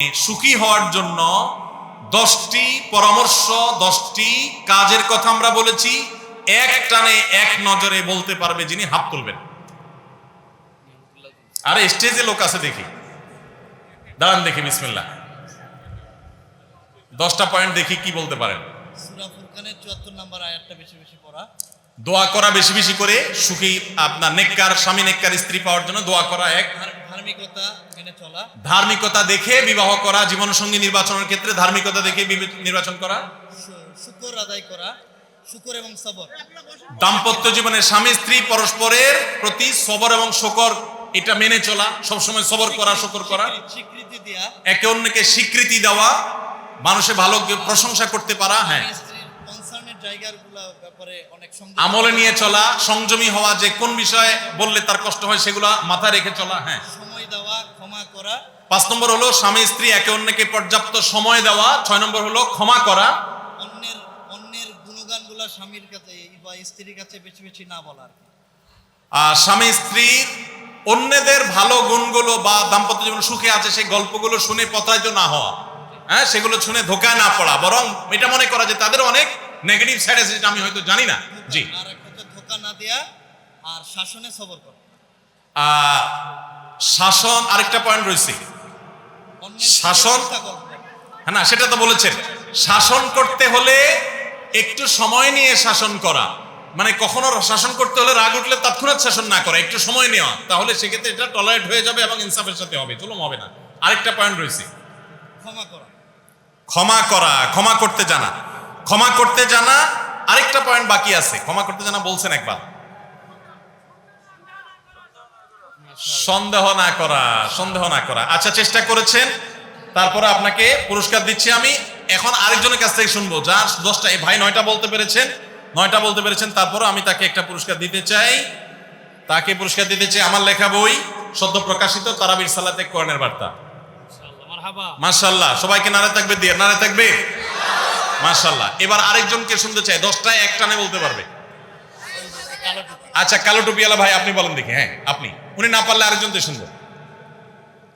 সুখী হওয়ার জন্য দশটি পরামর্শ দশটি কাজের কথা আমরা বলেছি। এক টানে এক নজরে বলতে পারবে যিনি হাত তুলবেন। আরে স্টেজে লোক আছে দেখি। দাঁড়ান দেখি বিসমিল্লাহ। দশটা পয়েন্ট দেখি কি বলতে পারেন। সূরা ফুরকানের 74 নম্বর আয়াতটা বেশি বেশি পড়া। দোয়া করা বেশি বেশি করে সুখী আপনার নেককার স্বামী নেককার স্ত্রী পাওয়ার জন্য দোয়া করা এক। ধার্মিকতা দেখে বিবাহ করা জীবনসঙ্গী নির্বাচনের ক্ষেত্রে ধার্মিকতা দেখে নির্বাচন করা। শুকর আদায় করা শুকর এবং সবর। দাম্পত্য জীবনে স্বামী স্ত্রী পরস্পরের প্রতি সবর এবং শকর এটা মেনে চলা সবসময় সবর করা শকর করা। স্বীকৃতি- দেয়া। একে অন্যকে স্বীকৃতি দেওয়া মানুষে ভালো প্রশংসা করতে পারা হ্যাঁ। আমলে নিয়ে চলা সংযমী হওয়া যে কোন বিষয়ে বললে তার কষ্ট হয় সেগুলা মাথায় রেখে চলা হ্যাঁ সময় দেওয়া ক্ষমা করা পাঁচ নম্বর হলো স্বামী স্ত্রী একে অন্যকে পর্যাপ্ত সময় দেওয়া। ছয় নম্বর হলো ক্ষমা করা। অন্যের অন্যের গুণগানগুলো স্বামীর কাছে বা স্ত্রীর কাছে বেশি বেশি না বলা আর স্বামী স্ত্রীর অন্যদের ভালো গুণগুলো বা দাম্পত্য জীবন সুখে আছে সেই গল্পগুলো শুনে প্রতারিত না হওয়া। হ্যাঁ সেগুলো শুনে ধোকায় না পড়া। বরং এটা মনে করা যে তাদের অনেক নেগেটিভ সাইড আছে যেটা আমি হয়তো জানি না। জি। আর একটা ধোকা না দেয়া আর শাসনে সবর করা। শাসন আরেকটা পয়েন্ট রয়েছে। শাসন? হ্যাঁ না সেটা তো বলেছেন। শাসন করতে হলে একটু সময় নিয়ে শাসন করা। মানে কখনো শাসন করতে হলে রাগ উঠলে তৎক্ষণাৎ শাসন না করা একটু সময় নেওয়া। তাহলে সেক্ষেত্রে এটা টলারেট হয়ে যাবে এবং ইনসাফের সাথে হবে তুলম হবে না। আরেকটা পয়েন্ট রয়েছে। ক্ষমা করা। ক্ষমা করা ক্ষমা করতে জানা। ক্ষমা করতে জানা আরেকটা পয়েন্ট বাকি আছে। ক্ষমা করতে জানা বলছেন একবার। সন্দেহ না করা, সন্দেহ না করা। আচ্ছা চেষ্টা করেছেন। তারপরে আপনাকে পুরস্কার দিচ্ছি আমি। এখন আরেকজনের কাছ থেকে শুনব। যার দশটা ভাই নয়টা বলতে পেরেছেন, নয়টা বলতে পেরেছেন তারপরে আমি তাকে একটা পুরস্কার দিতে চাই। তাকে পুরস্কার দিতে চাই আমার লেখা বই, সদ্য প্রকাশিত তারাবির সালাতে কর্ণের বার্তা। মাশাল্লাহ সবাইকে নারে থাকবে, দিয়ে নারে থাকবে? মাশাল্লাহ এবার আরেকজনকে শুনতে চাই। দশটায় এক টানে বলতে পারবে। আচ্ছা কালো টুপিওয়ালা ভাই, আপনি বলেন দেখি হ্যাঁ আপনি। উনি না পারলে আরেকজনকে শুনব।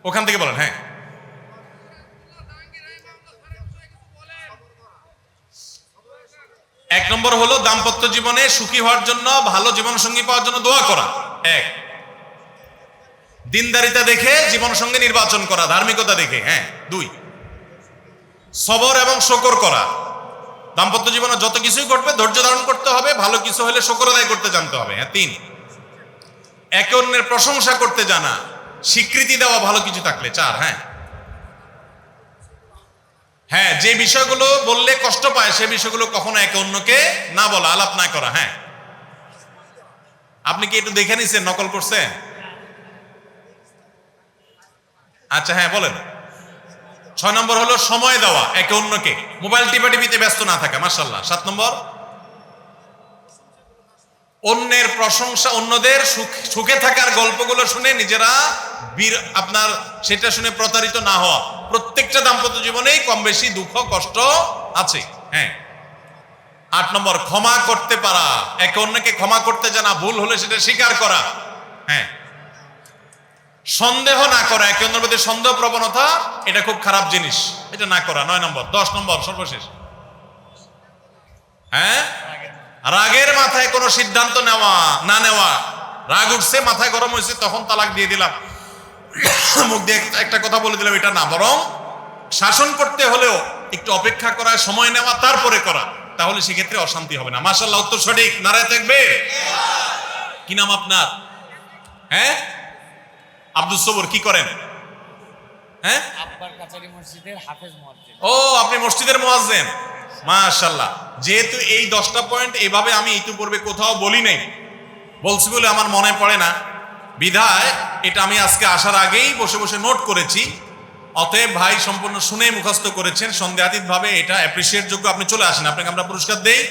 ওখান থেকে বলেন হ্যাঁ। এক নম্বর হলো দাম্পত্য জীবনে সুখী হওয়ার জন্য, ভালো জীবন সঙ্গী পাওয়ার জন্য দোয়া করা। এক। দিনদারিতা দেখে জীবন সঙ্গী নির্বাচন করা, ধার্মিকতা দেখে হ্যাঁ। দুই। সবর এবং শকর করা। দাম্পত্য জীবনে যত কিছুই ঘটবে, ধৈর্য ধারণ করতে হবে, ভালো কিছু হলে শকর আদায় করতে জানতে হবে হ্যাঁ। তিন। একে অন্যের প্রশংসা করতে জানা, স্বীকৃতি দেওয়া ভালো কিছু থাকলে চার হ্যাঁ? হ্যাঁ যে বিষয়গুলো বললে কষ্ট পায়, সে বিষয়গুলো কখনো একে অন্যকে না বলা, আলাপ না করা হ্যাঁ? আপনি কি একটু দেখে নিছেন, নকল করছেন আচ্ছা হ্যাঁ বলেন। ছয় নম্বর হলো সময় দেওয়া, একে অন্যকে। মোবাইল টিপা টিপিতে ব্যস্ত না থাকা মার্শাল্লাহ সাত নম্বর অন্যের প্রশংসা, অন্যদের সুখ- থাকার গল্পগুলো শুনে নিজেরা বীর আপনার সেটা শুনে প্রতারিত না হওয়া। প্রত্যেকটা দাম্পত্য জীবনেই কম বেশি দুঃখ, কষ্ট আছে। হ্যাঁ। আট নম্বর, ক্ষমা করতে পারা। একে অন্যকে ক্ষমা করতে জানা ভুল হলে সেটা স্বীকার করা। হ্যাঁ। সন্দেহ না করা। একে অন্যের প্রতি সন্দেহ, প্রবণতা, এটা খুব খারাপ জিনিস। এটা না করা। নয় নম্বর, দশ নম্বর, সর্বশেষ। হ্যাঁ? রাগের মাথায় কোনো সিদ্ধান্ত নেওয়া না নেওয়া। রাগ উঠছে মাথায় গরম হয়েছে তখন তালাক দিয়ে দিলাম। মুখ দিয়ে একটা- কথা বলে দিলাম এটা না বরং শাসন করতে হলেও একটু অপেক্ষা করা সময় নেওয়া তারপরে করা তাহলে সেক্ষেত্রে অশান্তি হবে না। মাসাল্লাহ উত্তর সঠিক। নারায় থাকবে? কি নাম আপনার? হ্যাঁ? আব্দুল সবর কি করেন? হ্যাঁ? ও আপনি মসজিদের মোয়াজ্জেম মাশাল্লাহ যেহেতু এই দশটা পয়েন্ট এভাবে আমি ইতিপূর্বে কোথাও বলি নাই। বলছি বলে আমার মনে পড়ে না। বিধায় এটা আমি আজকে আসার আগেই বসে বসে নোট করেছি। অতএব ভাই সম্পূর্ণ শুনে মুখস্থ করেছেন। সন্দেহাতীতভাবে এটা অ্যাপ্রিসিয়েট যোগ্য আপনি চলে আসেন। আপনাকে আমরা পুরস্কার দেই।